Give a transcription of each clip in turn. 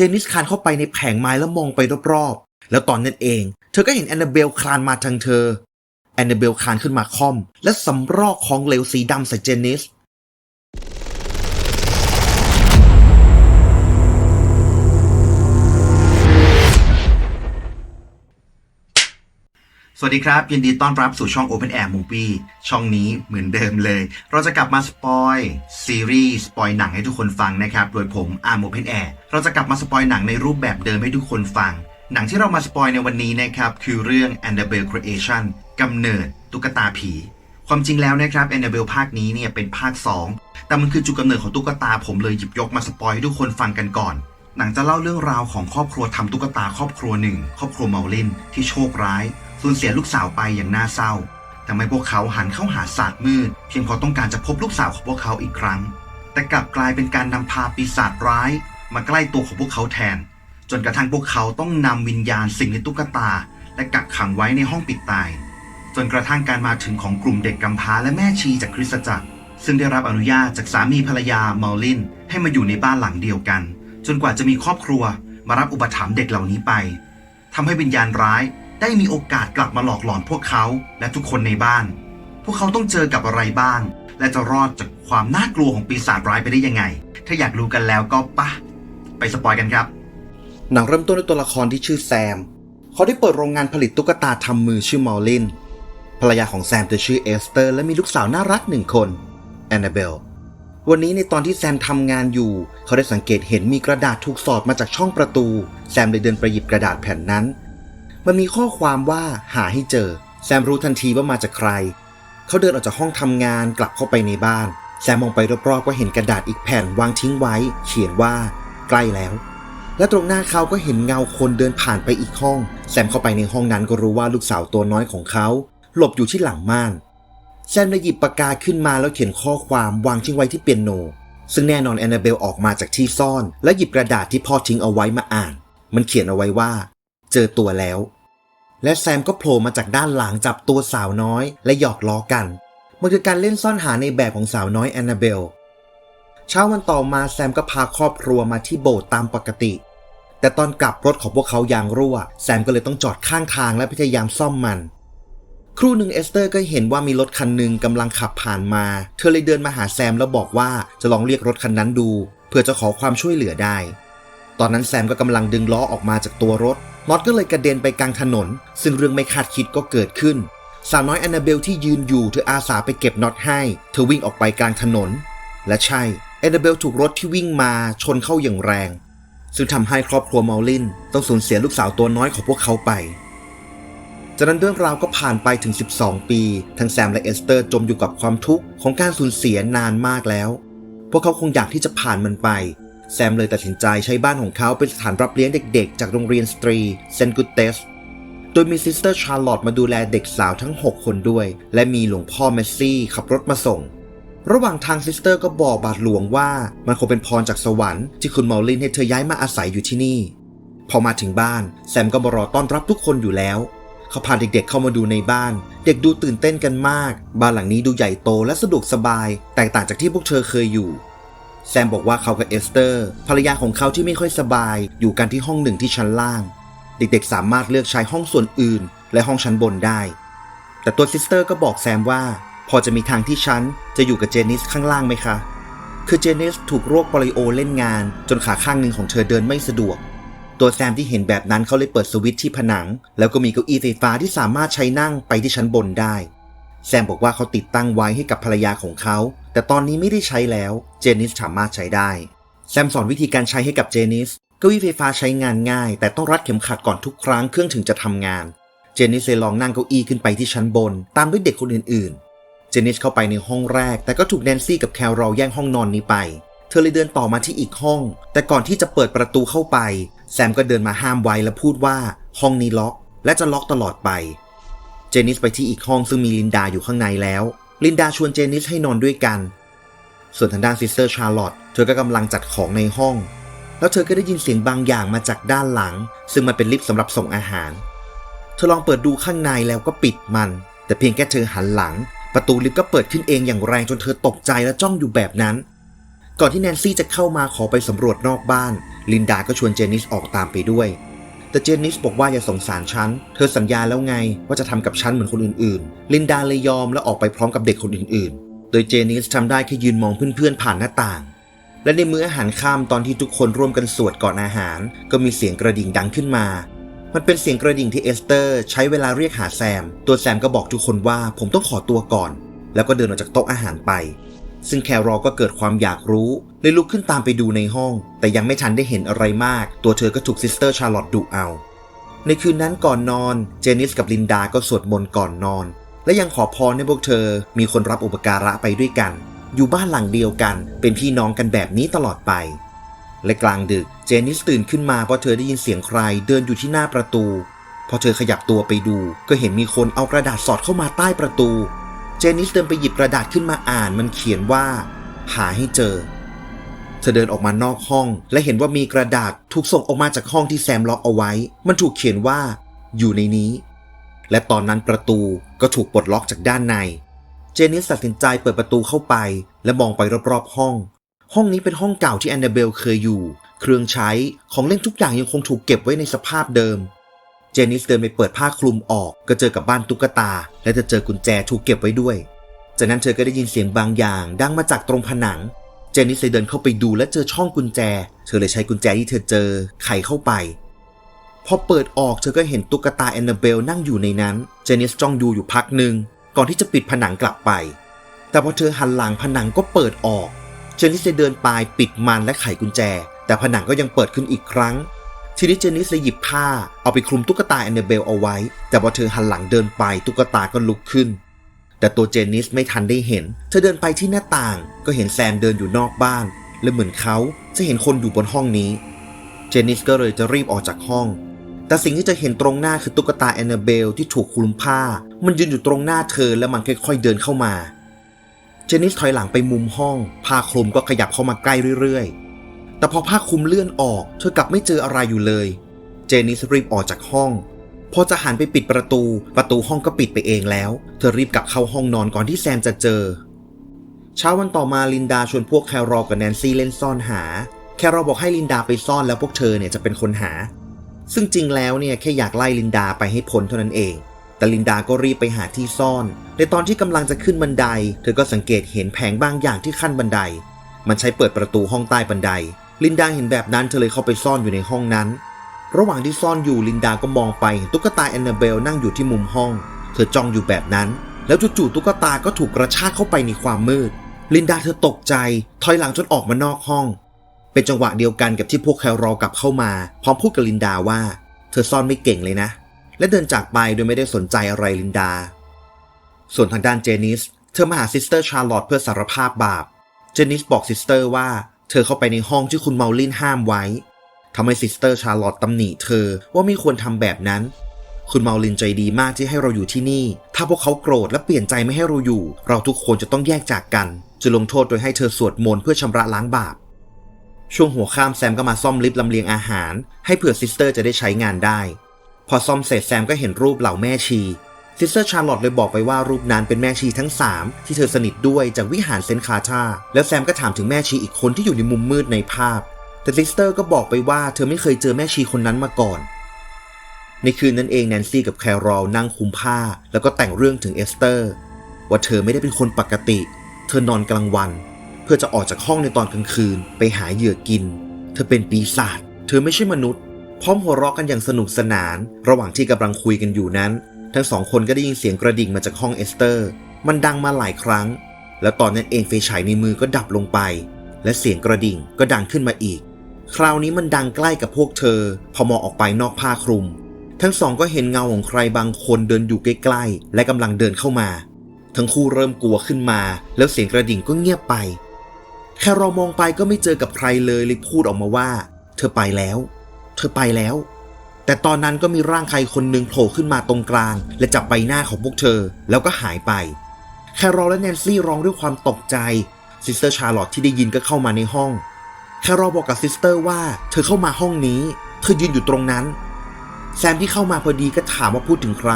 จนนิสคลานเข้าไปในแผงไม้แล้วมองไปรอบๆ แล้วตอนนั้นเอง เธอก็เห็นแอนนาเบลคลานมาทางเธอ แอนนาเบลคลานขึ้นมาค่อม และสำรอกของเหลวสีดำใส่เจนนิส สวัสดีครับ ยินดีต้อนรับสู่ช่อง Open Air Movie ช่องนี้เหมือนเดิมเลย เราจะกลับมาสปอยซีรีส์สปอยหนังให้ทุกคนฟังนะครับ โดยผมอาร์ม Open Air เราจะกลับมาสปอยหนังในรูปแบบเดิมให้ทุกคนฟัง หนังที่เรามาสปอยในวันนี้นะครับ คือเรื่อง Annabelle Creation กำเนิดตุ๊กตาผี ความจริงแล้วนะครับ Annabelle ภาคนี้เนี่ยเป็นภาค 2 แต่มันคือจุดกำเนิดของตุ๊กตาผมเลยหยิบยกมาสปอยให้ทุกคนฟังกันก่อนหนังจะเล่าเรื่องราวของครอบครัวทำตุ๊กตาครอบครัวหนึ่ง ครอบครัวเมาลินที่โชคร้าย สูญเสียลูกสาวไปอย่างน่าเศร้าทำให้พวกเขาหันเข้าหาศาสตร์มืด เพียงเพราะต้องการจะพบลูกสาวของพวกเขาอีกครั้ง แต่กลับกลายเป็นการนำพาปีศาจร้าย มาใกล้ตัวของพวกเขาแทน จนกระทั่งพวกเขาต้องนำวิญญาณสิ่งในตุ๊กตา และกักขังไว้ในห้องปิดตาย จนกระทั่งการมาถึงของกลุ่มเด็กกำพร้าและแม่ชีจากคริสตจักร ซึ่งได้รับอนุญาตจากสามีภรรยาเมาลินให้มาอยู่ในบ้านหลังเดียวกัน จนกว่าจะมีครอบครัวมารับอุปถัมภ์เด็กเหล่านี้ไปทำให้วิญญาณร้าย ได้มีโอกาสกลับมาหลอกหลอนพวกเขาและทุกคนในบ้าน พวกเขาต้องเจอกับอะไรบ้าง และจะรอดจากความน่ากลัวของปีศาจร้ายไปได้ยังไง ถ้าอยากรู้กันแล้วก็ปะไปสปอยกันครับ หนังเริ่มต้นด้วยตัวละครที่ชื่อแซม เขาได้เปิดโรงงานผลิตตุ๊กตาทำมือชื่อมอลลิน ภรรยาของแซมเธอชื่อเอสเตอร์ และมีลูกสาวน่ารักหนึ่งคนแอนนาเบลวันนี้ในตอนที่แซมทำงานอยู่ เขาได้สังเกตเห็นมีกระดาษถูกสอดมาจากช่องประตู แซมเลยเดินไปหยิบกระดาษแผ่นนั้น มันมีข้อความว่าหาให้เจอ แซมรู้ทันทีว่ามาจากใคร เขาเดินออกจากห้องทำงานกลับเข้าไปในบ้าน แซมมองไปรอบๆก็เห็นกระดาษอีกแผ่นวางทิ้งไว้ เขียนว่า ใกล้แล้ว และตรงหน้าเขาก็เห็นเงาคนเดินผ่านไปอีกห้อง แซมเข้าไปในห้องนั้นก็รู้ว่าลูกสาวตัวน้อยของเขา หลบอยู่ที่หลังม่าน แซมเลยหยิบปากกาขึ้นมาแล้วเขียนข้อความวางทิ้งไว้ที่เปียโน ซึ่งแน่นอนแอนนาเบลออกมาจากที่ซ่อน และหยิบกระดาษที่พ่อทิ้งเอาไว้มาอ่าน มันเขียนเอาไว้ว่า เจอตัวแล้ว และแซมก็โผล่มาจากด้านหลังจับตัวสาวน้อย และหยอกล้อกัน มันคือการเล่นซ่อนหาในแบบของสาวน้อยแอนนาเบล เช้าวันต่อมาแซมก็พาครอบครัวมาที่โบสถ์ตามปกติ แต่ตอนกลับรถของพวกเขายางรั่ว แซมก็เลยต้องจอดข้างทางและพยายามซ่อมมัน ครู่หนึ่งเอสเตอร์ก็เห็นว่ามีรถคันหนึ่งกำลังขับผ่านมา เธอเลยเดินมาหาแซมแล้วบอกว่าจะลองเรียกรถคันนั้นดู เพื่อจะขอความช่วยเหลือได้ ตอนนั้นแซมก็กำลังดึงล้อออกมาจากตัวรถ น็อตก็เลยกระเด็นไปกลางถนน ซึ่งเรื่องไม่คาดคิดก็เกิดขึ้น สาวน้อยแอนนาเบลที่ยืนอยู่เธออาสาไปเก็บน็อตให้ เธอวิ่งออกไปกลางถนน และใช่แอนนาเบลถูกรถที่วิ่งมาชนเข้าอย่างแรง ซึ่งทำให้ครอบครัวเมาลินต้องสูญเสียลูกสาวตัวน้อยของพวกเขาไปจากนั้นเรื่องราวก็ผ่านไปถึง 12 ปี ทั้งแซมและเอสเตอร์จมอยู่กับความทุกข์ของการสูญเสียนานมากแล้ว พวกเขาคงอยากที่จะผ่านมันไป แซมเลยตัดสินใจใช้บ้านของเขาเป็นสถานรับเลี้ยงเด็กๆ จากโรงเรียนสตรีเซนกุตเตส โดยมีซิสเตอร์ชาร์ลอตมาดูแลเด็กสาวทั้ง 6 คนด้วย และมีหลวงพ่อเมสซี่ขับรถมาส่ง ระหว่างทางซิสเตอร์ก็บอกบาทหลวงว่ามันคงเป็นพรจากสวรรค์ที่คุณมาลินให้เธอย้ายมาอาศัยอยู่ที่นี่ พอมาถึงบ้านแซมก็มารอต้อนรับทุกคนอยู่แล้วเขาพาเด็กๆเข้ามาดูในบ้าน เด็กดูตื่นเต้นกันมาก บ้านหลังนี้ดูใหญ่โตและสะดวกสบาย แตกต่างจากที่พวกเธอเคยอยู่ แซมบอกว่าเขากับเอสเตอร์ ภรรยาของเขาที่ไม่ค่อยสบาย อยู่กันที่ห้องหนึ่งที่ชั้นล่าง เด็กๆ สามารถเลือกใช้ห้องส่วนอื่น และห้องชั้นบนได้ แต่ตัวซิสเตอร์ก็บอกแซมว่า พอจะมีทางที่ฉันจะอยู่กับเจนิสข้างล่างไหมคะ คือเจนิสถูกโรคปลิโอเล่นงาน จนขาข้างหนึ่งของเธอเดินไม่สะดวก ตัวแซมที่เห็นแบบนั้นเขาเลยเปิดสวิตช์ที่ผนัง แล้วก็มีเก้าอี้ไฟฟ้าที่สามารถใช้นั่งไปที่ชั้นบนได้ แซมบอกว่าเขาติดตั้งไว้ให้กับภรรยาของเขา แต่ตอนนี้ไม่ได้ใช้แล้ว เจนิสสามารถใช้ได้ แซมสอนวิธีการใช้ให้กับเจนิสเก้าอี้ไฟฟ้าใช้งานง่าย แต่ต้องรัดเข็มขัดก่อนทุกครั้งเครื่องถึงจะทำงาน เจนิสเลยลองนั่งเก้าอี้ขึ้นไปที่ชั้นบน ตามด้วยเด็กคนอื่นๆ เจนิสเข้าไปในห้องแรก แต่ก็ถูกแนนซี่กับแคลรอลแย่งห้องนอนนี้ไป เธอเลยเดินต่อมาที่อีกห้อง แต่ก่อนที่จะเปิดประตูเข้าไป แซมก็เดินมาห้ามไว้และพูดว่าห้องนี้ล็อก และจะล็อกตลอดไป เจนิสไปที่อีกห้องซึ่งมีลินดาอยู่ข้างในแล้ว ลินดาชวนเจนิสให้นอนด้วยกัน ส่วนทางด้านซิสเตอร์ชาร์ลอตเธอก็กำลังจัดของในห้อง แล้วเธอก็ได้ยินเสียงบางอย่างมาจากด้านหลัง ซึ่งมันเป็นลิฟต์สำหรับส่งอาหาร เธอลองเปิดดูข้างในแล้วก็ปิดมัน แต่เพียงแค่เธอหันหลัง ประตูลิฟต์ก็เปิดขึ้นเองอย่างแรงจนเธอตกใจและจ้องอยู่แบบนั้น ก่อนที่แนนซี่จะเข้ามาขอไปสำรวจนอกบ้าน ลินดาก็ชวนเจนิสออกตามไปด้วย แต่เจนนิสบอกว่าอย่าสงสารฉัน เธอสัญญาแล้วไงว่าจะทำกับฉันเหมือนคนอื่นๆ ลินดาเลยยอมและออกไปพร้อมกับเด็กคนอื่นๆ โดยเจนนิสทำได้แค่ยืนมองเพื่อนๆผ่านหน้าต่าง และในมื้ออาหารค่ำตอนที่ทุกคนร่วมกันสวดก่อนอาหาร ก็มีเสียงกระดิ่งดังขึ้นมา มันเป็นเสียงกระดิ่งที่เอสเตอร์ ใช้เวลาเรียกหาแซม ตัวแซมก็บอกทุกคนว่าผมต้องขอตัวก่อน แล้วก็เดินออกจากโต๊ะอาหารไป ซึ่งแครอก็เกิดความอยากรู้เลยลุกขึ้นตามไปดูในห้อง แต่ยังไม่ทันได้เห็นอะไรมาก ตัวเธอก็ถูกซิสเตอร์ชาร์ลอตดุเอา ในคืนนั้นก่อนนอน เจนิสกับลินดาก็สวดมนต์ก่อนนอน และยังขอพรให้พวกเธอ มีคนรับอุปการะไปด้วยกัน อยู่บ้านหลังเดียวกัน เป็นพี่น้องกันแบบนี้ตลอดไป และกลางดึกเจนิสตื่นขึ้นมาเพราะเธอได้ยินเสียงใคร เดินอยู่ที่หน้าประตู พอเธอขยับตัวไปดู ก็เห็นมีคนเอากระดาษสอดเข้ามาใต้ประตู เจนิสเดินไปหยิบกระดาษขึ้นมาอ่านมันเขียนว่า หาให้เจอ เธอเดินออกมานอกห้อง และเห็นว่ามีกระดาษถูกส่งออกมาจากห้องที่แซมล็อกเอาไว้ มันถูกเขียนว่า อยู่ในนี้ และตอนนั้นประตูก็ถูกปลดล็อกจากด้านใน เจนิสตัดสินใจเปิดประตูเข้าไป และมองไปรอบๆห้อง ห้องนี้เป็นห้องเก่าที่แอนนาเบลเคยอยู่ เครื่องใช้ของเล่นทุกอย่างยังคงถูกเก็บไว้ในสภาพเดิม เจนิสเดินไปเปิดผ้าคลุมออก ก็เจอกับบ้านตุ๊กตา และจะเจอกุญแจถูกเก็บไว้ด้วย จากนั้นเธอก็ได้ยินเสียงบางอย่าง ดังมาจากตรงผนัง เจนิสเลยเดินเข้าไปดูและเจอช่องกุญแจ เธอเลยใช้กุญแจที่เธอเจอไขเข้าไป พอเปิดออกเธอก็เห็นตุ๊กตาแอนนาเบลนั่งอยู่ในนั้น เจนิสจ้องดูอยู่พักหนึ่งก่อนที่จะปิดผนังกลับไป แต่พอเธอหันหลังผนังก็เปิดออก เจนิสเลยเดินไปปิดมันและไขกุญแจ แต่ผนังก็ยังเปิดขึ้นอีกครั้ง ทีนี้เจนิสเลยหยิบผ้าเอาไปคลุมตุ๊กตาแอนเนเบลเอาไว้ แต่พอเธอหันหลังเดินไปตุ๊กตาก็ลุกขึ้น แต่ตัวเจนิสไม่ทันได้เห็น เธอเดินไปที่หน้าต่าง ก็เห็นแซมเดินอยู่นอกบ้าน และเหมือนเขาจะเห็นคนอยู่บนห้องนี้ เจนิสก็เลยจะรีบออกจากห้อง แต่สิ่งที่จะเห็นตรงหน้าคือตุ๊กตาแอนนาเบลที่ถูกคลุมผ้า มันยืนอยู่ตรงหน้าเธอและมันค่อยๆเดินเข้ามา เจนิสถอยหลังไปมุมห้องผ้าคลุมก็ขยับเข้ามาใกล้เรื่อยๆ แต่พอผ้าคลุมเลื่อนออก เธอกลับไม่เจออะไรอยู่เลย เจนิสรีบออกจากห้อง พอจะหันไปปิดประตู ประตูห้องก็ปิดไปเองแล้ว เธอรีบกลับเข้าห้องนอนก่อนที่แซมจะเจอ เช้าวันต่อมาลินดาชวนพวกแครอลกับแนนซี่เล่นซ่อนหา แครอลบอกให้ลินดาไปซ่อนแล้วพวกเธอเนี่ยจะเป็นคนหา ซึ่งจริงแล้วเนี่ยแค่อยากไล่ลินดาไปให้พ้นเท่านั้นเองแต่ลินดาก็รีบไปหาที่ซ่อน ในตอนที่กำลังจะขึ้นบันได เธอก็สังเกตเห็นแผงบางอย่างที่ขั้นบันได มันใช้เปิดประตูห้องใต้บันได ลินดาเห็นแบบนั้นเธอเลยเข้าไปซ่อนอยู่ในห้องนั้น ระหว่างที่ซ่อนอยู่ลินดาก็มองไปเห็นตุ๊กตาแอนนาเบลนั่งอยู่ที่มุมห้อง เธอจ้องอยู่แบบนั้น แล้วจู่ๆตุ๊กตาก็ถูกกระชากเข้าไปในความมืด ลินดาเธอตกใจ ถอยหลังจนออกมานอกห้อง เป็นจังหวะเดียวกันกับที่พวกแครอกลับเข้ามา พร้อมพูดกับลินดาว่า เธอซ่อนไม่เก่งเลยนะ และเดินจากไปโดยไม่ได้สนใจอะไรลินดา ส่วนทางด้านเจนิส เธอมาหาซิสเตอร์ชาร์ลอตเพื่อสารภาพบาป เจนิสบอกซิสเตอร์ว่า เธอเข้าไปในห้องที่คุณเมาลินห้ามไว้ทำให้ซิสเตอร์ชาร์ลอตตำหนิเธอว่าไม่ควรทำแบบนั้น คุณเมาลินใจดีมากที่ให้เราอยู่ที่นี่ ถ้าพวกเขาโกรธและเปลี่ยนใจไม่ให้เราอยู่ เราทุกคนจะต้องแยกจากกัน จะลงโทษโดยให้เธอสวดมนต์เพื่อชำระล้างบาป ช่วงหัวข้ามแซมก็มาซ่อมลิฟต์ลำเลียงอาหาร ให้เผื่อซิสเตอร์จะได้ใช้งานได้ พอซ่อมเสร็จแซมก็เห็นรูปเหล่าแม่ชี ซิสเตอร์ชาร์ลอตเลยบอกไปว่ารูปนั้นเป็นแม่ชีทั้ง 3 ที่เธอสนิทด้วยจากวิหารเซนต์คาชาแล้วแซมก็ถามถึงแม่ชีอีกคนที่อยู่ในมุมมืดในภาพ แต่ซิสเตอร์ก็บอกไปว่าเธอไม่เคยเจอแม่ชีคนนั้นมาก่อน ในคืนนั้นเองแนนซี่กับแครอลนั่งคุมผ้า แล้วก็แต่งเรื่องถึงเอสเตอร์ ว่าเธอไม่ได้เป็นคนปกติ เธอนอนกลางวัน เพื่อจะออกจากห้องในตอนกลางคืน ไปหาเหยื่อกิน เธอเป็นปีศาจเธอไม่ใช่มนุษย์พร้อมหัวเราะกันอย่างสนุกสนาน ระหว่างที่กำลังคุยกันอยู่นั้น ทั้งสองคนก็ได้ยินเสียงกระดิ่งมาจากห้องเอสเตอร์ มันดังมาหลายครั้ง แล้วตอนนั้นเองไฟฉายในมือก็ดับลงไป และเสียงกระดิ่งก็ดังขึ้นมาอีก คราวนี้มันดังใกล้กับพวกเธอ พอมองออกไปนอกผ้าคลุม ทั้งสองก็เห็นเงาของใครบางคนเดินอยู่ใกล้ๆ และกำลังเดินเข้ามา ทั้งคู่เริ่มกลัวขึ้นมา แล้วเสียงกระดิ่งก็เงียบไป แค่เรามองไปก็ไม่เจอกับใครเลยเลยพูดออกมาว่า เธอไปแล้ว เธอไปแล้ว แต่ตอนนั้นก็มีร่างใครคนหนึ่งโผล่ขึ้นมาตรงกลาง และจับใบหน้าของพวกเธอ แล้วก็หายไป แครอลและแนนซี่ร้องด้วยความตกใจซิสเตอร์ชาร์ลอตที่ได้ยินก็เข้ามาในห้อง แครอลบอกกับซิสเตอร์ว่าเธอเข้ามาห้องนี้ เธอยืนอยู่ตรงนั้น แซมที่เข้ามาพอดีก็ถามว่าพูดถึงใคร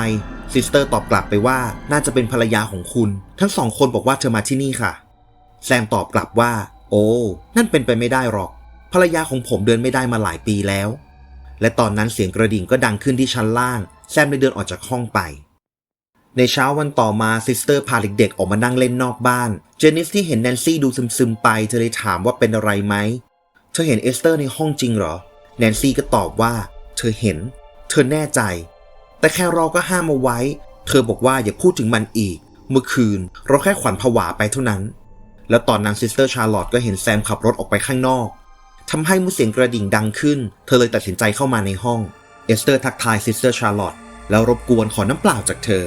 ซิสเตอร์ตอบกลับไปว่าน่าจะเป็นภรรยาของคุณ ทั้งสองคนบอกว่าเธอมาที่นี่ค่ะ แซมตอบกลับว่า โอ้ นั่นเป็นไปไม่ได้หรอกภภรรยาของผมเดินไม่ได้มาหลายปีแล้ว และตอนนั้นเสียงกระดิ่งก็ดังขึ้นที่ชั้นล่าง แซมเลยเดินออกจากห้องไป ในเช้าวันต่อมาซิสเตอร์พาเด็กๆออกมานั่งเล่นนอกบ้าน เจนิสที่เห็นแนนซี่ดูซึมๆไป เธอเลยถามว่าเป็นอะไรไหม เธอเห็นเอสเตอร์ในห้องจริงเหรอ แนนซี่ก็ตอบว่า เธอเห็น เธอแน่ใจ แต่แค่เรอลก็ห้ามเอาไว้ เธอบอกว่าอย่าพูดถึงมันอีก เมื่อคืน เราแค่ขวัญผวาไปเท่านั้น แล้วตอนนั้นซิสเตอร์ชาร์ลอตก็เห็นแซมขับรถออกไปข้างนอก ทำให้มือเสียงกระดิ่งดังขึ้น เธอเลยตัดสินใจเข้ามาในห้อง เอสเตอร์ทักทายซิสเตอร์ชาร์ลอตแล้วรบกวนขอน้ำเปล่าจากเธอ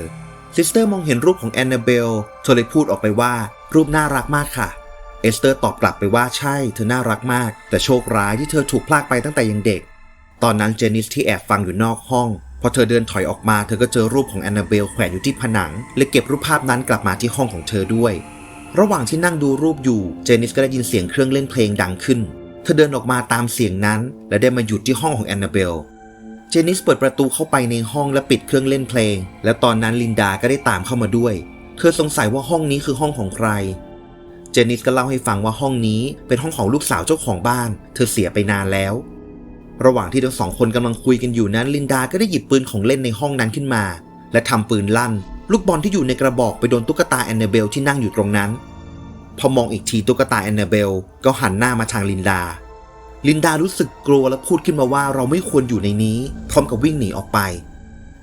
ซิสเตอร์มองเห็นรูปของแอนนาเบล เธอเลยพูดออกไปว่ารูปน่ารักมากค่ะ เอสเตอร์ตอบกลับไปว่าใช่เธอน่ารักมาก แต่โชคร้ายที่เธอถูกพลากไปตั้งแต่ยังเด็ก ตอนนั้นเจนิสที่แอบฟังอยู่นอกห้อง พอเธอเดินถอยออกมาเธอก็เจอรูปของแอนนาเบลแขวนอยู่ที่ผนังเลยเก็บรูปภาพนั้นกลับมาที่ห้องของเธอด้วย ระหว่างที่นั่งดูรูปอยู่ เจนิสก็ได้ยินเสียงเครื่องเล่นเพลงดังขึ้น ธอเดินออกมาตามเสียงนั้น และได้มาหยุดที่ห้องของแอนนาเบล เจนิสเปิดประตูเข้าไปในห้องและปิดเครื่องเล่นเพลง แล้วตอนนั้นลินดาก็ได้ตามเข้ามาด้วย เธอสงสัยว่าห้องนี้คือห้องของใคร เจนิสก็เล่าให้ฟังว่าห้องนี้เป็นห้องของลูกสาวเจ้าของบ้าน เธอเสียไปนานแล้ว ระหว่างที่ทั้งสองคนกำลังคุยกันอยู่นั้น ลินดาก็ได้หยิบปืนของเล่นในห้องนั้นขึ้นมา และทำปืนลั่น ลูกบอลที่อยู่ในกระบอกไปโดนตุ๊กตาแอนนาเบลที่นั่งอยู่ตรงนั้น พอมองอีกทีตุ๊กตาแอนนาเบล ก็หันหน้ามาทางลินดา ลินดารู้สึกกลัวและพูดขึ้นมาว่าเราไม่ควรอยู่ในนี้ พร้อมกับวิ่งหนีออกไป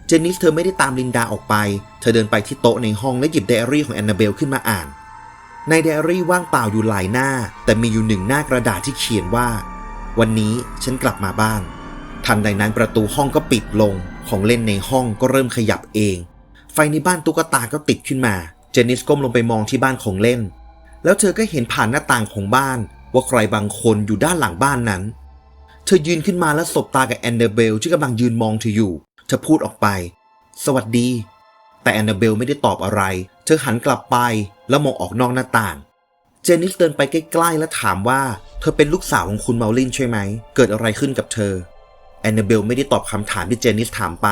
เจนนิสเธอไม่ได้ตามลินดาออกไป เธอเดินไปที่โต๊ะในห้องและหยิบไดอารี่ของแอนนาเบลขึ้นมาอ่าน ในไดอารี่ว่างเปล่าอยู่หลายหน้า แต่มีอยู่หนึ่งหน้ากระดาษที่เขียนว่า วันนี้ฉันกลับมาบ้าน ทันใดนั้นประตูห้องก็ปิดลง ของเล่นในห้องก็เริ่มขยับเอง ไฟในบ้านตุ๊กตาก็ติดขึ้นมา เจนนิสก้มลงไปมองที่บ้านของเล่น แล้วเธอก็เห็นผ่านหน้าต่างของบ้าน ว่าใครบางคนอยู่ด้านหลังบ้านนั้น เธอยืนขึ้นมาและสบตากับแอนเดอร์เบลที่กำลังยืนมองเธออยู่ เธอพูดออกไป สวัสดี แต่แอนนาเบลไม่ได้ตอบอะไร เธอหันกลับไปแล้วมองออกนอกหน้าต่าง เจนนิสเดินไปใกล้ๆและถามว่า เธอเป็นลูกสาวของคุณเมาลินใช่ไหม เกิดอะไรขึ้นกับเธอ แอนนาเบลไม่ได้ตอบคำถามที่เจนนิสถามไป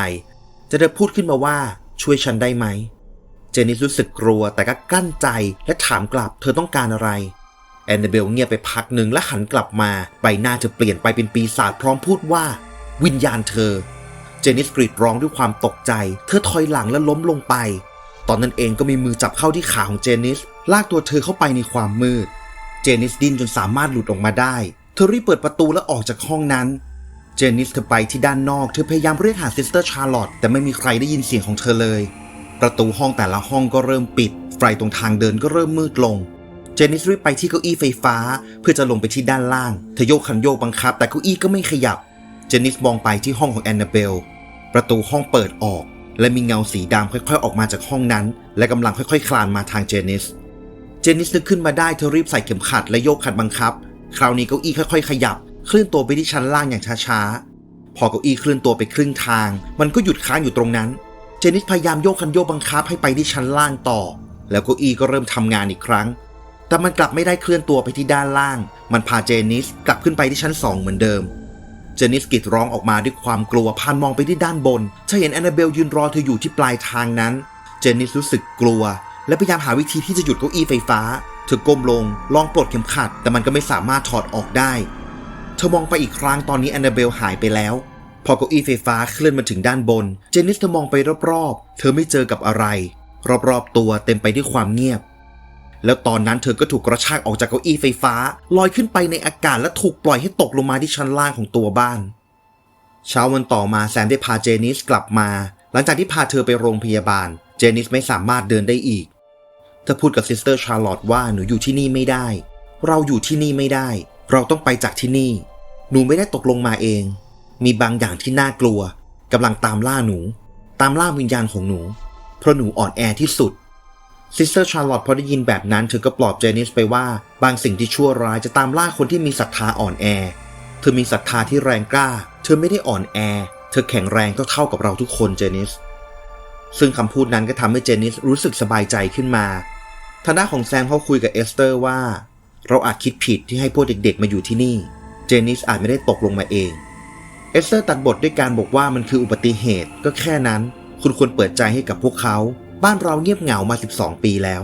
แต่เธอพูดขึ้นมาว่าช่วยฉันได้ไหม เจนิสรู้สึกกลัวแต่ก็กลั้นใจและถามกลับเธอต้องการอะไร แอนนาเบลเงียบไปพักหนึ่งและหันกลับมาใบหน้าเธอเปลี่ยนไปเป็นปีศาจพร้อมพูดว่า วิญญาณเธอ เจนิสกรีดร้องด้วยความตกใจ เธอถอยหลังและล้มลงไป ตอนนั้นเองก็มีมือจับเข้าที่ขาของเจนิสลากตัวเธอเข้าไปในความมืด เจนิสดิ้นจนสามารถหลุดออกมาได้ เธอรีบเปิดประตูและออกจากห้องนั้นเจนิสเธอไปที่ด้านนอก เธอพยายามเรียกหาซิสเตอร์ชาร์ลอตแต่ไม่มีใครได้ยินเสียงของเธอเลย ประตูห้องแต่ละห้องก็เริ่มปิด ไฟตรงทางเดินก็เริ่มมืดลง เจนิสรีบไปที่เก้าอี้ไฟฟ้า เพื่อจะลงไปที่ด้านล่างเธอโยกคันโยกบังคับ แต่เก้าอี้ก็ไม่ขยับ เจนิสมองไปที่ห้องของแอนนาเบล ประตูห้องเปิดออก และมีเงาสีดำค่อยๆ ออกมาจากห้องนั้น และกำลังค่อยๆ คลานมาทางเจนิส เจนิสนึกขึ้นมาได้เธอรีบใส่เข็มขัดและโยกคันบังคับ คราวนี้เก้าอี้ค่อยๆ ขยับ เคลื่อนตัวไปที่ชั้นล่างอย่างช้าๆ พอเก้าอี้เคลื่อนตัวไปครึ่งทาง มันก็หยุดค้างอยู่ตรงนั้น เจนิสพยายามโยกคันโยกบังคับให้ไปที่ชั้นล่างต่อ แล้วเก้าอี้ก็เริ่มทำงานอีกครั้ง แต่มันกลับไม่ได้เคลื่อนตัวไปที่ด้านล่าง มันพาเจนิสกลับขึ้นไปที่ชั้นสองเหมือนเดิม เจนิสกรีดร้องออกมาด้วยความกลัวพานมองไปที่ด้านบนเธอเห็นแอนนาเบลยืนรอเธออยู่ที่ปลายทางนั้น เจนิสรู้สึกกลัว และพยายามหาวิธีที่จะหยุดเก้าอี้ไฟฟ้า เธอก้มลง ลองปลดเข็มขัด แต่มันก็ไม่สามารถถอดออกได้ เธอมองไปอีกครั้งตอนนี้แอนนาเบลหายไปแล้ว พอเก้าอี้ไฟฟ้าเคลื่อนมาถึงด้านบน เจนิสเธอมองไปรอบๆ เธอไม่เจอกับอะไร รอบๆตัวเต็มไปด้วยความเงียบ แล้วตอนนั้นเธอก็ถูกกระชากออกจากเก้าอี้ไฟฟ้า ลอยขึ้นไปในอากาศและถูกปล่อยให้ตกลงมาที่ชั้นล่างของตัวบ้าน เช้าวันต่อมาแซมได้พาเจนิสกลับมา หลังจากที่พาเธอไปโรงพยาบาล เจนิสไม่สามารถเดินได้อีกเธอพูดกับซิสเตอร์ชาร์ลอตว่าหนูอยู่ที่นี่ไม่ได้ เราอยู่ที่นี่ไม่ได้ เราต้องไปจากที่นี่ หนูไม่ได้ตกลงมาเอง มีบางอย่างที่น่ากลัวกำลังตามล่าหนู ตามล่าวิญญาณของหนู เพราะหนูอ่อนแอที่สุดซิสเตอร์ชาร์ลอตพอได้ยินแบบนั้นเธอก็ปลอบเจนิสไปว่า บางสิ่งที่ชั่วร้ายจะตามล่าคนที่มีศรัทธาอ่อนแอ เธอมีศรัทธาที่แรงกล้า เธอไม่ได้อ่อนแอ เธอแข็งแรงเท่าๆกับเราทุกคนเจนิส ซึ่งคำพูดนั้นก็ทำให้เจนิสรู้สึกสบายใจขึ้นมาทางด้านของแซมเขาคุยกับเอสเตอร์ว่า เราอาจคิดผิดที่ให้พวกเด็กๆมาอยู่ที่นี่ เจนิสอาจไม่ได้ตกลงมาเอง เอสเตอร์ตัดบทด้วยการบอกว่ามันคืออุบัติเหตุก็แค่นั้น คุณควรเปิดใจให้กับพวกเขา บ้านเราเงียบเหงามา 12 ปีแล้ว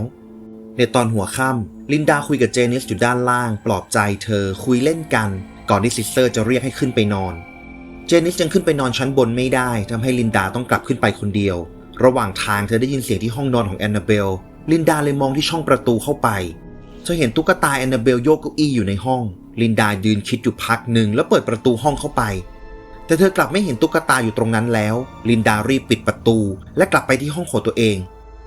ในตอนหัวค่ำลินดาคุยกับเจนิสอยู่ด้านล่าง ปลอบใจเธอคุยเล่นกัน ก่อนที่ซิสเตอร์จะเรียกให้ขึ้นไปนอน เจนิสยังขึ้นไปนอนชั้นบนไม่ได้ทำให้ลินดาต้องกลับขึ้นไปคนเดียว ระหว่างทางเธอได้ยินเสียงที่ห้องนอนของแอนนาเบลลินดาเลยมองที่ช่องประตูเข้าไปเธอเห็นตุ๊กตาแอนนาเบลโยกเก้าอี้อยู่ในห้อง ลินดายืนคิดอยู่พักหนึ่งแล้วเปิดประตูห้องเข้าไป แต่เธอกลับไม่เห็นตุ๊กตาอยู่ตรงนั้นแล้ว ลินดารีบปิดประตู และกลับไปที่ห้องของตัวเอง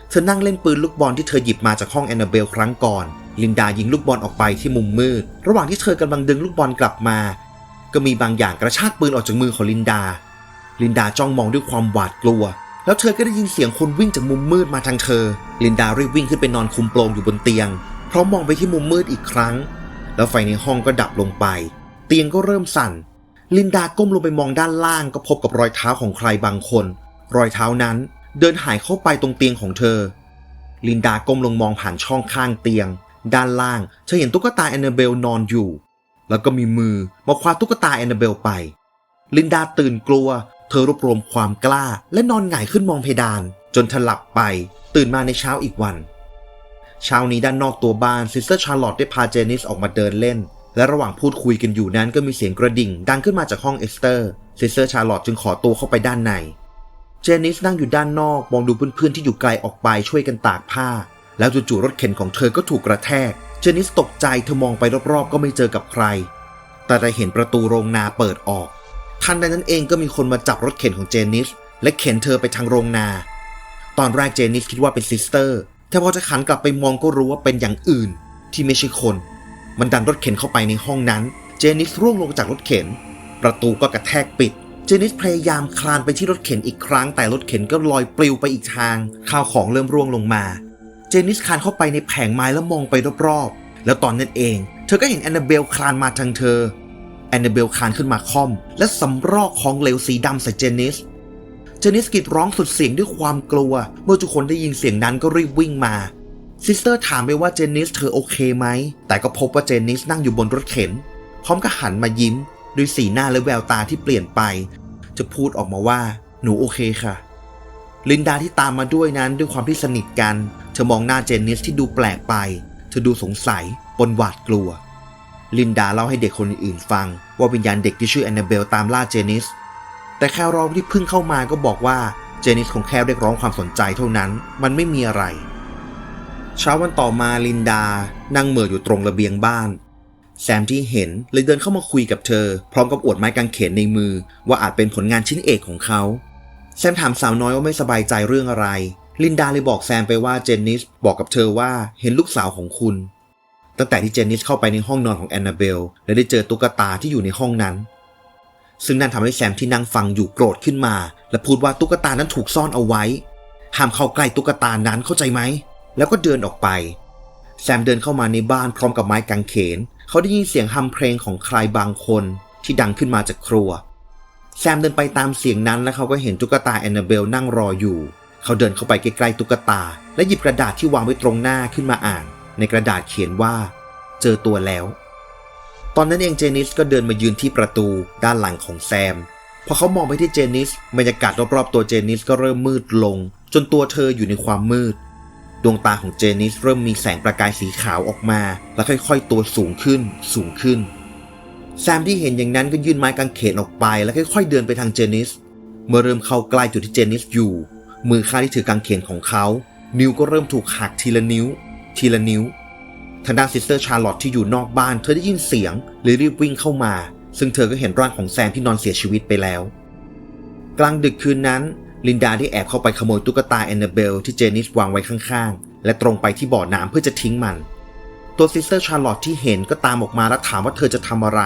เธอนั่งเล่นปืนลูกบอลที่เธอหยิบมาจากห้องแอนนาเบลครั้งก่อน ลินดายิงลูกบอลออกไปที่มุมมืด ระหว่างที่เธอกำลังดึงลูกบอลกลับมา ก็มีบางอย่างกระชากปืนออกจากมือของลินดา ลินดาจ้องมองด้วยความหวาดกลัว แล้วเธอก็ได้ยินเสียงคนวิ่งจากมุมมืดมาทางเธอ ลินดารีบวิ่งขึ้นไปนอนคุมโปลงอยู่บนเตียง พร้อมมองไปที่มุมมืดอีกครั้ง แล้วไฟในห้องก็ดับลงไป เตียงก็เริ่มสั่น ลินดาก้มลงไปมองด้านล่างก็พบกับรอยเท้าของใครบางคน รอยเท้านั้นเดินหายเข้าไปตรงเตียงของเธอ ลินดาก้มลงมองผ่านช่องข้างเตียง ด้านล่างเธอเห็นตุ๊กตาแอนนาเบลนอนอยู่ แล้วก็มีมือมาคว้าตุ๊กตาแอนนาเบลไป ลินดาตื่นกลัว เธอรวบรวมความกล้า และนอนหงายขึ้นมองเพดาน จนเธอหลับไป ตื่นมาในเช้าอีกวัน เช้านี้ด้านนอกตัวบ้านซิสเตอร์ชาร์ลอตได้พาเจนิสออกมาเดินเล่น และระหว่างพูดคุยกันอยู่นั้นก็มีเสียงกระดิ่ง ดังขึ้นมาจากห้องเอสเตอร์ซิสเตอร์ชาร์ลอตจึงขอตัวเข้าไปด้านใน เจนิสนั่งอยู่ด้านนอกมองดูเพื่อนๆที่อยู่ไกลออกไปช่วยกันตากผ้า แล้วจู่ๆรถเข็นของเธอก็ถูกกระแทก เจนิสตกใจเธอมองไปรอบๆ ก็ไม่เจอกับใคร แต่ได้เห็นประตูโรงนาเปิดออก ทันใดนั้นเองก็มีคนมาจับรถเข็นของเจนิสและเข็นเธอไปทางโรงนา ตอนแรกเจนิสคิดว่าเป็นซิสเตอร์แต่พอจะขันกลับไปมองก็รู้ว่าเป็นอย่างอื่นที่ไม่ใช่คน มันดันรถเข็นเข้าไปในห้องนั้น เจนิสร่วงลงจากรถเข็น ประตูก็กระแทกปิด เจนิสพยายามคลานไปที่รถเข็นอีกครั้ง แต่รถเข็นก็ลอยปลิวไปอีกทาง ข้าวของเริ่มร่วงลงมา เจนิสคลานเข้าไปในแผงไม้แล้วมองไปรอบๆ แล้วตอนนั้นเอง เธอก็เห็นแอนนาเบลคลานมาทางเธอ แอนนาเบลคลานขึ้นมาค่อม และสำรอกของเหลวสีดำใส่เจนิสเจนิสกรีดร้องสุดเสียงด้วยความกลัว เมื่อทุกคนได้ยินเสียงนั้นก็รีบวิ่งมา ซิสเตอร์ถามไปว่าเจนนิสเธอโอเคไหม แต่ก็พบว่าเจนนิสนั่งอยู่บนรถเข็น พร้อมกับหันมายิ้ม ด้วยสีหน้าและแววตาที่เปลี่ยนไป จะพูดออกมาว่า หนูโอเคค่ะ ลินดาที่ตามมาด้วยนั้นด้วยความที่สนิทกัน เธอมองหน้าเจนนิสที่ดูแปลกไป เธอดูสงสัยปนหวาดกลัว ลินดาเล่าให้เด็กคนอื่นฟัง ว่าวิญญาณเด็กที่ชื่อแอนนาเบลตามล่าเจนิส แต่แค่รองที่เพิ่งเข้ามาก็บอกว่าเจนิสคงแค่เรียกร้องความสนใจเท่านั้น มันไม่มีอะไร เช้าวันต่อมาลินดา นั่งเหม่ออยู่ตรงระเบียงบ้าน แซมที่เห็นเลยเดินเข้ามาคุยกับเธอ พร้อมกับอวดไม้กางเขนในมือ ว่าอาจเป็นผลงานชิ้นเอกของเขา แซมถามสาวน้อยว่าไม่สบายใจเรื่องอะไร ลินดาเลยบอกแซมไปว่าเจนนิสบอกกับเธอว่าเห็นลูกสาวของคุณ ตั้งแต่ที่เจนนิสเข้าไปในห้องนอนของแอนนาเบลและได้เจอตุ๊กตาที่อยู่ในห้องนั้น ซึ่งนั่นทำให้แซมที่นั่งฟังอยู่โกรธขึ้นมา และพูดว่าตุ๊กตานั้นถูกซ่อนเอาไว้ห้ามเข้าใกล้ตุ๊กตานั้นเข้าใจไหม แล้วก็เดินออกไป แซมเดินเข้ามาในบ้านพร้อมกับไม้กางเขน เขาได้ยินเสียงฮัมเพลงของใครบางคนที่ดังขึ้นมาจากครัว แซมเดินไปตามเสียงนั้นและเขาก็เห็นตุ๊กตาแอนนาเบลนั่งรออยู่ เขาเดินเข้าไปใกล้ๆตุ๊กตา และหยิบกระดาษที่วางไว้ตรงหน้าขึ้นมาอ่าน ในกระดาษเขียนว่า เจอตัวแล้ว ตอนนั้นเองเจนิสก็เดินมายืนที่ประตูด้านหลังของแซมพอเขามองไปที่เจนิสบรรยากาศรอบๆตัวเจนิสก็เริ่มมืดลง จนตัวเธออยู่ในความมืด ดวงตาของเจนิสเริ่มมีแสงประกายสีขาวออกมา แล้วค่อยๆ ตัวสูงขึ้น สูงขึ้น แซมที่เห็นอย่างนั้นก็ยื่นไม้กางเขนออกไป แล้วค่อยๆ เดินไปทางเจนิส เมื่อเริ่มเข้าใกล้จุดที่เจนิสอยู่ มือข้างที่ถือกางเขนของเขา นิ้วก็เริ่มถูกหักทีละนิ้ว ทีละนิ้ว ทางด้านซิสเตอร์ชาร์ลอตที่อยู่นอกบ้าน เธอได้ยินเสียงเลยรีบวิ่งเข้ามา ซึ่งเธอก็เห็นร่างของแซมที่นอนเสียชีวิตไปแล้ว กลางดึกคืนนั้น ลินดาได้แอบเข้าไปขโมยตุ๊กตาแอนนาเบลที่เจนิสวางไว้ข้างๆ และตรงไปที่บ่อน้ำเพื่อจะทิ้งมัน ตัวซิสเตอร์ชาร์ลอตที่เห็นก็ตามออกมาและถามว่าเธอจะทำอะไร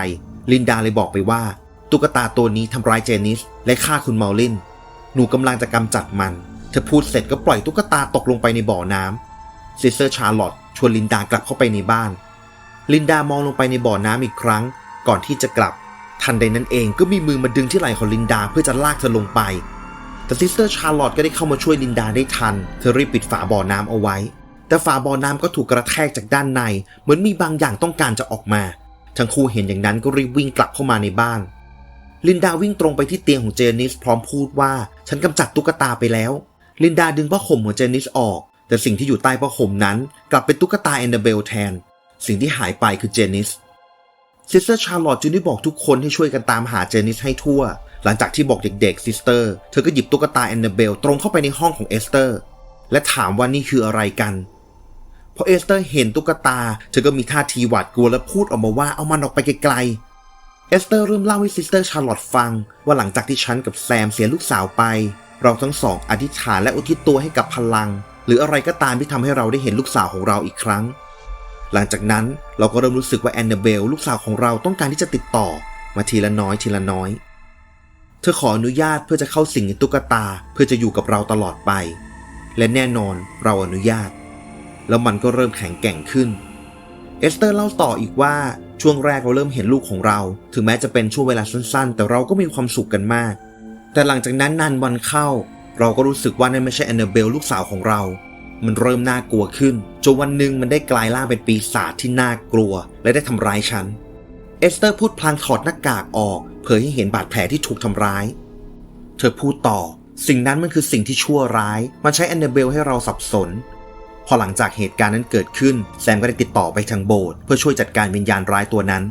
ลินดาเลยบอกไปว่า ตุ๊กตาตัวนี้ทำร้ายเจนิส และฆ่าคุณเมาลิน หนูกำลังจะกำจัดมัน เธอพูดเสร็จก็ปล่อยตุ๊กตาตกลงไปในบ่อน้ำซิสเตอร์ชาร์ลอตชวนลินดากลับเข้าไปในบ้าน ลินดามองลงไปในบ่อน้ำอีกครั้ง ก่อนที่จะกลับ ทันใดนั้นเองก็มีมือมาดึงที่ไหล่ของลินดาเพื่อจะลากเธอลงไป แต่ซิสเตอร์ชาร์ลอตก็ได้เข้ามาช่วยลินดาได้ทัน เธอรีบปิดฝาบ่อน้ำเอาไว้ แต่ฝาบ่อน้ำก็ถูกกระแทกจากด้านใน เหมือนมีบางอย่างต้องการจะออกมา ทั้งคู่เห็นอย่างนั้นก็รีบวิ่งกลับเข้ามาในบ้าน ลินดาวิ่งตรงไปที่เตียงของเจนิสพร้อมพูดว่า ฉันกำจัดตุ๊กตาไปแล้ว ลินดาดึงผ้าห่มของเจนิสออก แต่สิ่งที่อยู่ใต้ผ้าห่มนั้น กลับเป็นตุ๊กตาแอนนาเบลแทน สิ่งที่หายไปคือเจนิสซิสเตอร์ชาร์ลอตจึงได้บอกทุกคนให้ช่วยกันตามหาเจนิสให้ทั่ว หลังจากที่บอกเด็กๆซิสเตอร์เธอก็หยิบตุ๊กตาแอนนาเบลตรงเข้าไปในห้องของเอสเตอร์ และถามว่านี่คืออะไรกันพอเอสเตอร์เห็นตุ๊กตา เธอก็มีท่าทีหวาดกลัวและพูดออกมาว่าเอามันออกไปไกลๆเอสเตอร์เริ่มเล่าให้ซิสเตอร์ชาร์ลอตฟัง ว่าหลังจากที่ฉันกับแซมเสียลูกสาวไป เราทั้งสองอธิษฐานและอุทิศตัวให้กับพลัง หรืออะไรก็ตามที่ทำให้เราได้เห็นลูกสาวของเราอีกครั้ง หลังจากนั้นเราก็เริ่มรู้สึกว่าแอนนาเบลลูกสาวของเราต้องการที่จะติดต่อ มาทีละน้อยทีละน้อย ธอขออนุญาตเพื่อจะเข้าสิงในตุ๊กตาเพื่อจะอยู่กับเราตลอดไป และแน่นอนเราอนุญาต แล้วมันก็เริ่มแข็งแกร่งขึ้น เอสเตอร์เล่าต่ออีกว่าช่วงแรกเราเริ่มเห็นลูกของเรา ถึงแม้จะเป็นช่วงเวลาสั้นๆ แต่เราก็มีความสุขกันมาก แต่หลังจากนั้นนานวันเข้า เราก็รู้สึกว่านั่นไม่ใช่แอนนาเบลลูกสาวของเรา มันเริ่มน่ากลัวขึ้นจนวันหนึ่งมันได้กลายร่างเป็นปีศาจที่น่ากลัว และได้ทำร้ายฉันเอสเตอร์พูดพลางถอดหน้ากากออก เผยให้เห็นบาดแผลที่ถูกทำร้าย เธอพูดต่อ สิ่งนั้นมันคือสิ่งที่ชั่วร้าย มันใช้แอนนาเบลให้เราสับสน พอหลังจากเหตุการณ์นั้นเกิดขึ้น แซมก็ได้ติดต่อไปทางโบสถ์เพื่อช่วยจัดการวิญญาณร้ายตัวนั้น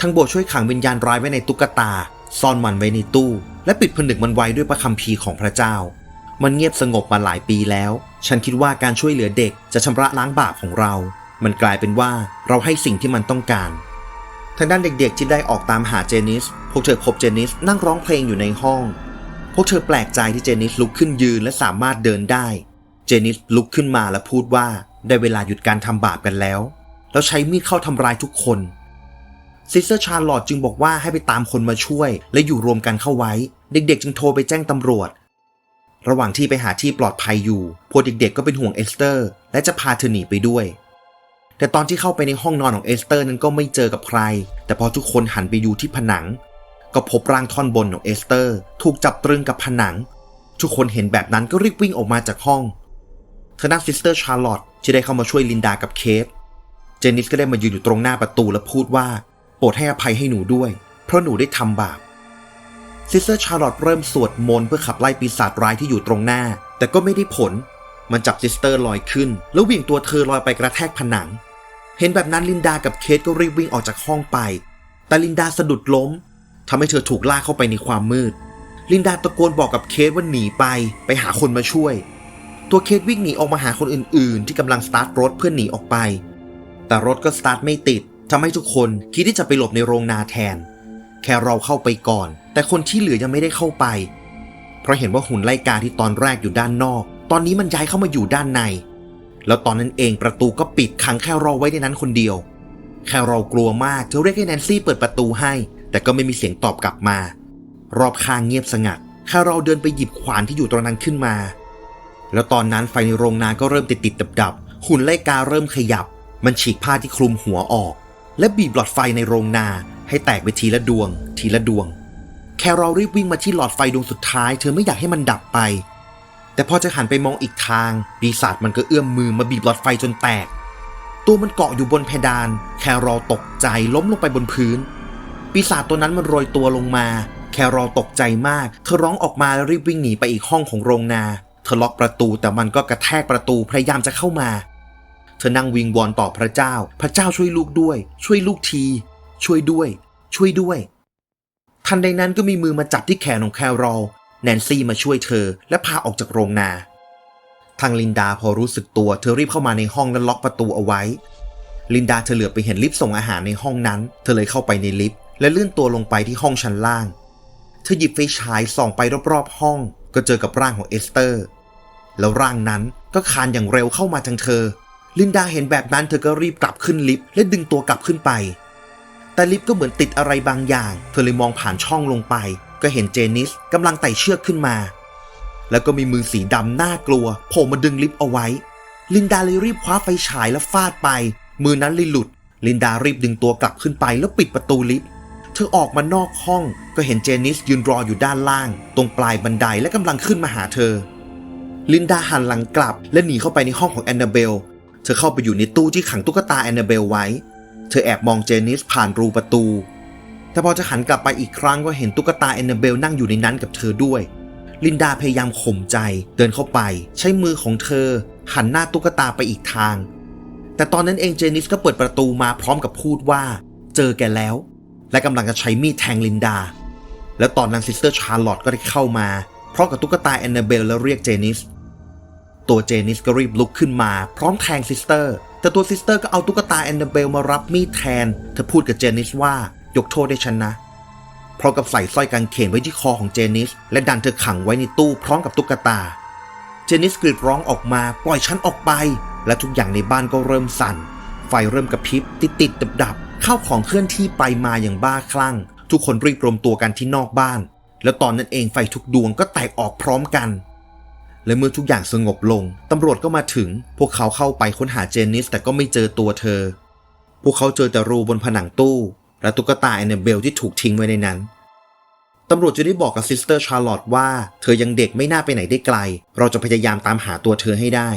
ทางโบสถ์ช่วยขังวิญญาณร้ายไว้ในตุ๊กตา ซ่อนมันไว้ในตู้ และปิดผนึกมันไว้ด้วยพระคัมภีร์ของพระเจ้า มันเงียบสงบมาหลายปีแล้ว ฉันคิดว่าการช่วยเหลือเด็กจะชำระล้างบาปของเรา มันกลายเป็นว่าเราให้สิ่งที่มันต้องการ ทางด้านเด็กๆที่ได้ออกตามหาเจนิส พวกเธอพบเจนิสนั่งร้องเพลงอยู่ในห้อง พวกเธอแปลกใจที่เจนิสลุกขึ้นยืนและสามารถเดินได้ เจนิสลุกขึ้นมาและพูดว่าได้เวลาหยุดการทำบาปกันแล้ว แล้วใช้มีดเข้าทำร้ายทุกคนซิสเตอร์ชาร์ลอตจึงบอกว่าให้ไปตามคนมาช่วย และอยู่รวมกันเข้าไว้ เด็กๆ จึงโทรไปแจ้งตำรวจ ระหว่างที่ไปหาที่ปลอดภัยอยู่ พวกเด็กๆ ก็เป็นห่วงเอสเตอร์ และจะพาเธอหนีไปด้วย แต่ตอนที่เข้าไปในห้องนอนของเอสเตอร์นั้นก็ไม่เจอกับใคร แต่พอทุกคนหันไปดูที่ผนัง ก็พบร่างท่อนบนของเอสเตอร์ ถูกจับตรึงกับผนัง ทุกคนเห็นแบบนั้นก็รีบวิ่งออกมาจากห้องเธอนั่งซิสเตอร์ชาร์ลอตที่ได้เข้ามาช่วยลินดากับเคทเจนิสก็ได้มายืนอยู่ตรงหน้าประตูและพูดว่า โปรดให้อภัยให้หนูด้วย เพราะหนูได้ทำบาปซิสเตอร์ชาร์ลอตเริ่มสวดมนต์เพื่อขับไล่ปีศาจร้ายที่อยู่ตรงหน้า แต่ก็ไม่ได้ผล มันจับซิสเตอร์ลอยขึ้น แล้วเหวี่ยงตัวเธอลอยไปกระแทกผนัง เห็นแบบนั้นลินดากับเคทก็รีบวิ่งออกจากห้องไป แต่ลินดาสะดุดล้มทำให้เธอถูกลากเข้าไปในความมืด ลินดาตะโกนบอกกับเคทว่าหนีไป ไปหาคนมาช่วย ตัวเคทวิ่งหนีออกมาหาคนอื่น ๆ ที่กำลังสตาร์ทรถเพื่อหนีออกไป แต่รถก็สตาร์ทไม่ติดทำให้ทุกคนคิดที่จะไปหลบในโรงนาแทน แค่เราเข้าไปก่อน แต่คนที่เหลือยังไม่ได้เข้าไป เพราะเห็นว่าหุ่นไล่กาที่ตอนแรกอยู่ด้านนอก ตอนนี้มันย้ายเข้ามาอยู่ด้านใน แล้วตอนนั้นเองประตูก็ปิดขังแค่เราไว้ในนั้นคนเดียว แค่เรากลัวมากเธอเรียกให้แนนซี่เปิดประตูให้ แต่ก็ไม่มีเสียงตอบกลับมา รอบข้างเงียบสงัดแค่เราเดินไปหยิบขวานที่อยู่ตรงนั้นขึ้นมา แล้วตอนนั้นไฟในโรงนาก็เริ่มติดติดดับดับหุ่นไล่กาเริ่มขยับ มันฉีกผ้าที่คลุมหัวออก และบีบหลอดไฟในโรงนาให้แตกไปทีละดวง ทีละดวง แครอลรีบวิ่งมาที่หลอดไฟดวงสุดท้าย เธอไม่อยากให้มันดับไป แต่พอจะหันไปมองอีกทาง ปีศาจมันก็เอื้อมมือมาบีบหลอดไฟจนแตก ตัวมันเกาะอยู่บนเพดาน แครอตกใจล้มลงไปบนพื้น ปีศาจตัวนั้นมันโรยตัวลงมา แครอตกใจมาก เธอร้องออกมาแล้วรีบวิ่งหนีไปอีกห้องของโรงนา เธอล็อกประตูแต่มันก็กระแทกประตูพยายามจะเข้ามา เธอนั่งวิงวอนต่อพระเจ้า พระเจ้าช่วยลูกด้วย ช่วยลูกที ช่วยด้วย ช่วยด้วย ทันใดนั้นก็มีมือมาจับที่แขนของแครอ แนนซี่มาช่วยเธอ และพาออกจากโรงนา ทางลินดาพอรู้สึกตัวเธอรีบเข้ามาในห้องและล็อกประตูเอาไว้ ลินดาเธอเหลือบไปเห็นลิฟต์ส่งอาหารในห้องนั้น เธอเลยเข้าไปในลิฟต์และเลื่อนตัวลงไปที่ห้องชั้นล่าง เธอหยิบไฟฉายส่องไปรอบๆห้อง ก็เจอกับร่างของเอสเตอร์ แล้วร่างนั้นก็คานอย่างเร็วเข้ามาทางเธอ ลินดาเห็นแบบนั้นเธอก็รีบกลับขึ้นลิฟต์และดึงตัวกลับขึ้นไปแต่ลิฟต์ก็เหมือนติดอะไรบางอย่าง เธอเลยมองผ่านช่องลงไป ก็เห็นเจนิสกำลังไต่เชือกขึ้นมา แล้วก็มีมือสีดำน่ากลัวโผล่มาดึงลิฟต์เอาไว้ ลินดาเลยรีบคว้าไฟฉายแล้วฟาดไป มือนั้นเลยหลุด ลินดารีบดึงตัวกลับขึ้นไปแล้วปิดประตูลิฟต์เธอออกมานอกห้องก็เห็นเจนิสยืนรออยู่ด้านล่าง ตรงปลายบันไดและกำลังขึ้นมาหาเธอ ลินดาหันหลังกลับ และหนีเข้าไปในห้องของแอนนาเบล เธอเข้าไปอยู่ในตู้ที่ขังตุ๊กตาแอนนาเบลไว้ เธอแอบมองเจนิสผ่านรูประตู แต่พอจะหันกลับไปอีกครั้งก็เห็นตุ๊กตาแอนนาเบลนั่งอยู่ในนั้นกับเธอด้วย ลินดาพยายามข่มใจ เดินเข้าไป ใช้มือของเธอ หันหน้าตุ๊กตาไปอีกทาง แต่ตอนนั้นเองเจนิสก็เปิดประตูมาพร้อมกับพูดว่า เจอแกแล้ว และกำลังจะใช้มีดแทงลินดา แล้วตอนนั้นซิสเตอร์ชาร์ลอตก็ได้เข้ามาพร้อมกับตุ๊กตาแอนนาเบลแล้วเรียกเจนิส ตัวเจนิสก็รีบลุกขึ้นมา พร้อมแทงซิสเตอร์ แต่ตัวซิสเตอร์ก็เอาตุ๊กตาแอนนาเบลมารับมีดแทน เธอพูดกับเจนิสว่า ยกโทษให้ฉันนะพร้อมกับใส่สร้อยกางเขนไว้ที่คอของเจนิส และดันเธอขังไว้ในตู้พร้อมกับตุ๊กตา เจนิสกรีดร้องออกมาปล่อยฉันออกไป และทุกอย่างในบ้านก็เริ่มสั่น ไฟเริ่มกระพริบติดติดดับดับๆข้าวของเคลื่อนที่ไปมาอย่างบ้าคลั่ง ทุกคนรีบรวมตัวกันที่นอกบ้าน แล้วตอนนั้นเองไฟทุกดวงก็แตกออกพร้อมกัน และเมื่อทุกอย่างสงบลงตำรวจก็มาถึง พวกเขาเข้าไปค้นหาเจนิสแต่ก็ไม่เจอตัวเธอ พวกเขาเจอแต่รูบนผนังตู้ และตุ๊กตาแอนนาเบลที่ถูกทิ้งไว้ในนั้นตำรวจจะได้บอกกับซิสเตอร์ชาร์ลอตว่าเธอยังเด็กไม่น่าไปไหนได้ไกล เราจะพยายามตามหาตัวเธอให้ได้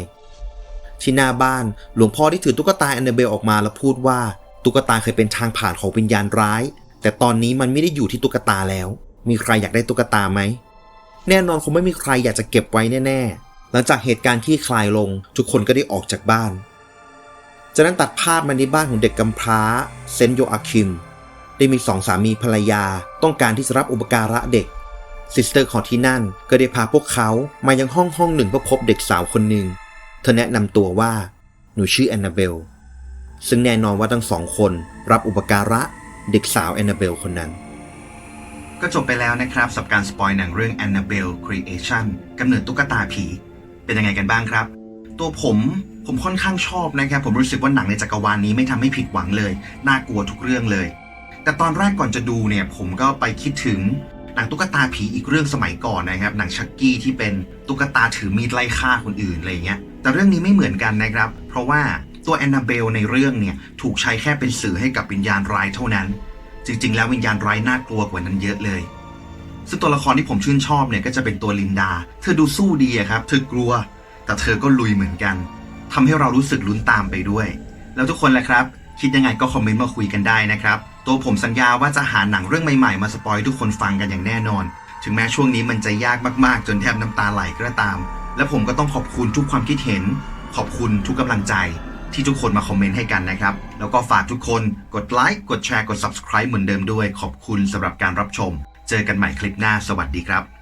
ที่หน้าบ้านหลวงพ่อได้ถือตุ๊กตาแอนนาเบลออกมาแล้วพูดว่า ตุ๊กตาเคยเป็นทางผ่านของวิญญาณร้าย แต่ตอนนี้มันไม่ได้อยู่ที่ตุ๊กตาแล้ว มีใครอยากได้ตุ๊กตาไหม แน่นอนคงไม่มีใครอยากจะเก็บไว้แน่ๆ หลังจากเหตุการณ์ที่คลายลง ทุกคนก็ได้ออกจากบ้าน จากนั้นตัดภาพมาในบ้านของเด็กกำพร้าเซนต์โยอาคิม ได้มีสองสามีภรรยา ต้องการที่จะรับอุปการะเด็กซิสเตอร์ของที่นั่นก็ได้พาพวกเขามายังห้องห้องหนึ่งเพื่อพบเด็กสาวคนหนึ่งเธอแนะนำตัวว่า หนูชื่อแอนนาเบล ซึ่งแน่นอนว่าทั้งสองคนรับอุปการะเด็กสาวแอนนาเบลคนนั้น ก็จบไปแล้วนะครับสำหรับการสปอยหนังเรื่อง Annabelle Creation กำเนิดตุ๊กตาผี เป็นยังไงกันบ้างครับ ตัวผมผมค่อนข้างชอบนะครับ ผมรู้สึกว่าหนังในจักรวาลนี้ไม่ทำให้ผิดหวังเลย น่ากลัวทุกเรื่องเลย แต่ตอนแรกก่อนจะดูเนี่ยผมก็ไปคิดถึงหนังตุ๊กตาผีอีกเรื่องสมัยก่อนนะครับ หนังชักกี้ที่เป็นตุ๊กตาถือมีดไล่ฆ่าคนอื่นอะไรเงี้ย แต่เรื่องนี้ไม่เหมือนกันนะครับ เพราะว่าตัวแอนนาเบลในเรื่องเนี่ยถูกใช้แค่เป็นสื่อให้กับวิญญาณร้ายเท่านั้น จริง ๆ แล้ววิญญาณร้ายน่ากลัวกว่านั้นเยอะเลย ซึ่งตัวละครที่ผมชื่นชอบเนี่ยก็จะเป็นตัวลินดา เธอดูสู้ดีครับ เธอกลัว แต่เธอก็ลุยเหมือนกันทำให้เรารู้สึกลุ้นตามไปด้วย แล้วทุกคนแหละครับ คิดยังไงก็คอมเมนต์มาคุยกันได้นะครับ ตัวผมสัญญาว่าจะหาหนังเรื่องใหม่ๆ มาสปอยให้ทุกคนฟังกันอย่างแน่นอน ถึงแม้ช่วงนี้มันจะยากมากๆ จนแทบน้ำตาไหลก็ตาม และผมก็ต้องขอบคุณทุกความคิดเห็น ขอบคุณทุกกำลังใจ ที่ทุกคนมาคอมเมนต์ให้กันนะครับ แล้วก็ฝากทุกคนกดไลค์กดแชร์กด subscribe เหมือนเดิมด้วย ขอบคุณสำหรับการรับชม เจอกันใหม่คลิปหน้าสวัสดีครับ